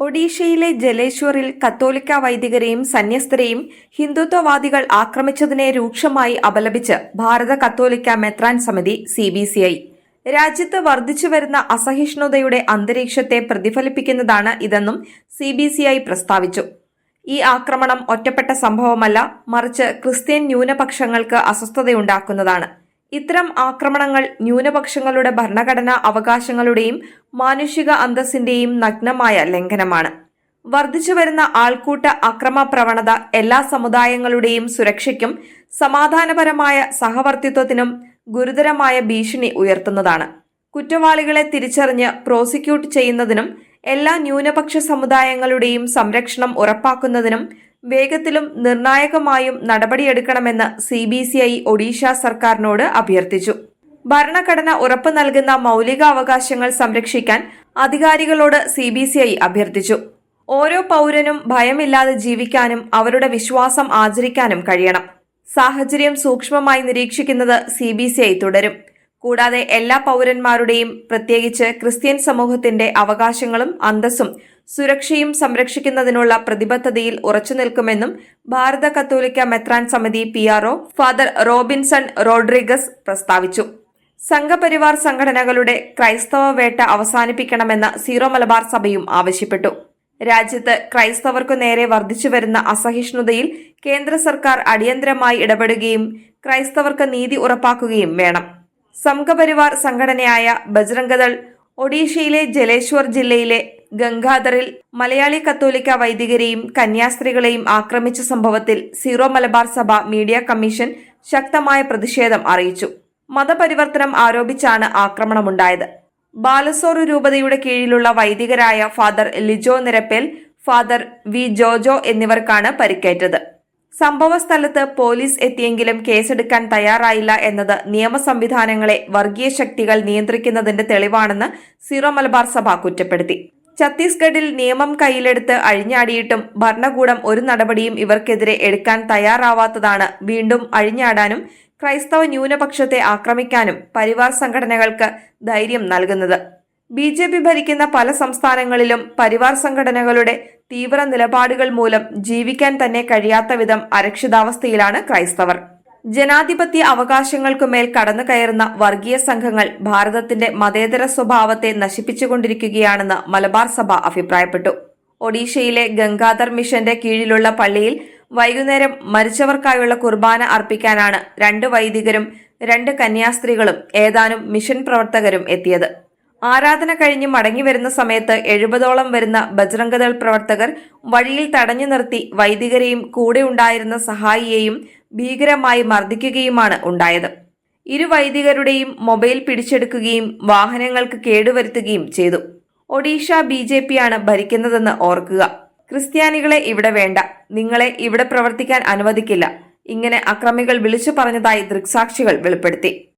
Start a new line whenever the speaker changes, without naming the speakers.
ഒഡീഷയിലെ ജലേശ്വറിൽ കത്തോലിക്ക വൈദികരെയും സന്യസ്തരെയും ഹിന്ദുത്വവാദികൾ ആക്രമിച്ചതിനെ രൂക്ഷമായി അപലപിച്ച് ഭാരത കത്തോലിക്ക മെത്രാൻ സമിതി സി ബി സി ഐ. രാജ്യത്ത് വർദ്ധിച്ചുവരുന്ന അസഹിഷ്ണുതയുടെ അന്തരീക്ഷത്തെ പ്രതിഫലിപ്പിക്കുന്നതാണ് ഇതെന്നും സി ബി സി ഐ പ്രസ്താവിച്ചു. ഈ ആക്രമണം ഒറ്റപ്പെട്ട സംഭവമല്ല മറിച്ച് ക്രിസ്ത്യൻ ന്യൂനപക്ഷങ്ങൾക്ക് അസ്വസ്ഥതയുണ്ടാക്കുന്നതാണ്. ഇത്തരം ആക്രമണങ്ങൾ ന്യൂനപക്ഷങ്ങളുടെ ഭരണഘടനാ അവകാശങ്ങളുടെയും മാനുഷിക അന്തസ്സിന്റെയും നഗ്നമായ ലംഘനമാണ്. വർദ്ധിച്ചുവരുന്ന ആൾക്കൂട്ട അക്രമ പ്രവണത എല്ലാ സമുദായങ്ങളുടെയും സുരക്ഷയ്ക്കും സമാധാനപരമായ സഹവർത്തിത്വത്തിനും ഗുരുതരമായ ഭീഷണി ഉയർത്തുന്നതാണ്. കുറ്റവാളികളെ തിരിച്ചറിഞ്ഞ് പ്രോസിക്യൂട്ട് ചെയ്യുന്നതിനും എല്ലാ ന്യൂനപക്ഷ സമുദായങ്ങളുടെയും സംരക്ഷണം ഉറപ്പാക്കുന്നതിനും വേഗത്തിലും നിർണായകമായും നടപടിയെടുക്കണമെന്ന് C B C I Odisha സർക്കാരിനോട് അഭ്യർത്ഥിച്ചു. ഭരണഘടന ഉറപ്പു നൽകുന്ന മൗലികാവകാശങ്ങൾ സംരക്ഷിക്കാൻ അധികാരികളോട് സി ബി സി ഐ അഭ്യർത്ഥിച്ചു. ഓരോ പൗരനും ഭയമില്ലാതെ ജീവിക്കാനും അവരുടെ വിശ്വാസം ആചരിക്കാനും കഴിയണം. സാഹചര്യം സൂക്ഷ്മമായി നിരീക്ഷിക്കുന്നത് സി ബി സി ഐ തുടരും. കൂടാതെ എല്ലാ പൗരന്മാരുടെയും പ്രത്യേകിച്ച് ക്രിസ്ത്യൻ സമൂഹത്തിന്റെ അവകാശങ്ങളും അന്തസ്സും സുരക്ഷയും സംരക്ഷിക്കുന്നതിനുള്ള പ്രതിബദ്ധതയിൽ ഉറച്ചു നിൽക്കുമെന്നും ഭാരത കത്തോലിക്ക മെത്രാൻ സമിതി പി ഫാദർ റോബിൻസൺ റോഡ്രിഗസ് പ്രസ്താവിച്ചു. സംഘപരിവാർ സംഘടനകളുടെ ക്രൈസ്തവ വേട്ട അവസാനിപ്പിക്കണമെന്ന് സീറോ മലബാർ സഭയും ആവശ്യപ്പെട്ടു. രാജ്യത്ത് ക്രൈസ്തവർക്കു നേരെ വർദ്ധിച്ചുവരുന്ന അസഹിഷ്ണുതയിൽ കേന്ദ്ര സർക്കാർ അടിയന്തരമായി ഇടപെടുകയും ക്രൈസ്തവർക്ക് നീതി ഉറപ്പാക്കുകയും വേണം. സംഘപരിവാർ സംഘടനയായ ബജ്രംഗദൾ ഒഡീഷയിലെ ജലേശ്വർ ജില്ലയിലെ ഗംഗാധറിൽ മലയാളി കത്തോലിക്ക വൈദികരെയും കന്യാസ്ത്രീകളെയും ആക്രമിച്ച സംഭവത്തിൽ സീറോ മലബാർ സഭ മീഡിയ കമ്മീഷൻ ശക്തമായ പ്രതിഷേധം അറിയിച്ചു. മതപരിവർത്തനം ആരോപിച്ചാണ് ആക്രമണമുണ്ടായത്. ബാലസോർ രൂപതയുടെ കീഴിലുള്ള വൈദികരായ father Lijo Nirappel father V Jojo എന്നിവർക്കാണ് പരിക്കേറ്റത്. സംഭവ സ്ഥലത്ത് പോലീസ് എത്തിയെങ്കിലും കേസെടുക്കാൻ തയ്യാറായില്ല എന്നത് നിയമ സംവിധാനങ്ങളെ വർഗീയ ശക്തികൾ നിയന്ത്രിക്കുന്നതിന്റെ തെളിവാണെന്ന് സീറോ മലബാർ സഭ കുറ്റപ്പെടുത്തി. ഛത്തീസ്ഗഡിൽ നിയമം കയ്യിലെടുത്ത് അഴിഞ്ഞാടിയിട്ടും ഭരണകൂടം ഒരു നടപടിയും ഇവർക്കെതിരെ എടുക്കാൻ തയ്യാറാവാത്തതാണ് വീണ്ടും അഴിഞ്ഞാടാനും ക്രൈസ്തവ ന്യൂനപക്ഷത്തെ ആക്രമിക്കാനും പരിവാർ സംഘടനകൾക്ക് ധൈര്യം നൽകുന്നത്. ബി ജെ പി ഭരിക്കുന്ന പല സംസ്ഥാനങ്ങളിലും പരിവാർ സംഘടനകളുടെ തീവ്ര നിലപാടുകൾ മൂലം ജീവിക്കാൻ തന്നെ കഴിയാത്ത വിധം അരക്ഷിതാവസ്ഥയിലാണ് ക്രൈസ്തവർ. ജനാധിപത്യ അവകാശങ്ങൾക്കുമേൽ കടന്നു കയറുന്ന വർഗീയ സംഘങ്ങൾ ഭാരതത്തിന്റെ മതേതര സ്വഭാവത്തെ നശിപ്പിച്ചുകൊണ്ടിരിക്കുകയാണെന്ന് മലബാർ സഭ അഭിപ്രായപ്പെട്ടു. ഒഡീഷയിലെ ഗംഗാധർ മിഷന്റെ കീഴിലുള്ള പള്ളിയിൽ വൈകുന്നേരം മരിച്ചവർക്കായുള്ള കുർബാന അർപ്പിക്കാനാണ് രണ്ട് വൈദികരും രണ്ട് കന്യാസ്ത്രീകളും ഏതാനും മിഷൻ പ്രവർത്തകരും എത്തിയത്. ആരാധന കഴിഞ്ഞ് മടങ്ങി വരുന്ന സമയത്ത് എഴുപതോളം വരുന്ന ബജ്രംഗദൾ പ്രവർത്തകർ വഴിയിൽ തടഞ്ഞു നിർത്തി വൈദികരെയും കൂടെ ഉണ്ടായിരുന്ന സഹായിയെയും ഭീകരമായി മർദ്ദിക്കുകയുമാണ് ഉണ്ടായത്. ഇരു വൈദികരുടെയും മൊബൈൽ പിടിച്ചെടുക്കുകയും വാഹനങ്ങൾക്ക് കേടുവരുത്തുകയും ചെയ്തു. ഒഡീഷ ബി ജെ പിയാണ് ഭരിക്കുന്നതെന്ന് ഓർക്കുക. ക്രിസ്ത്യാനികളെ ഇവിടെ വേണ്ട. നിങ്ങളെ ഇവിടെ പ്രവർത്തിക്കാൻ അനുവദിക്കില്ല. ഇങ്ങനെ അക്രമികൾ വിളിച്ചു പറഞ്ഞതായി ദൃക്സാക്ഷികൾ വെളിപ്പെടുത്തി.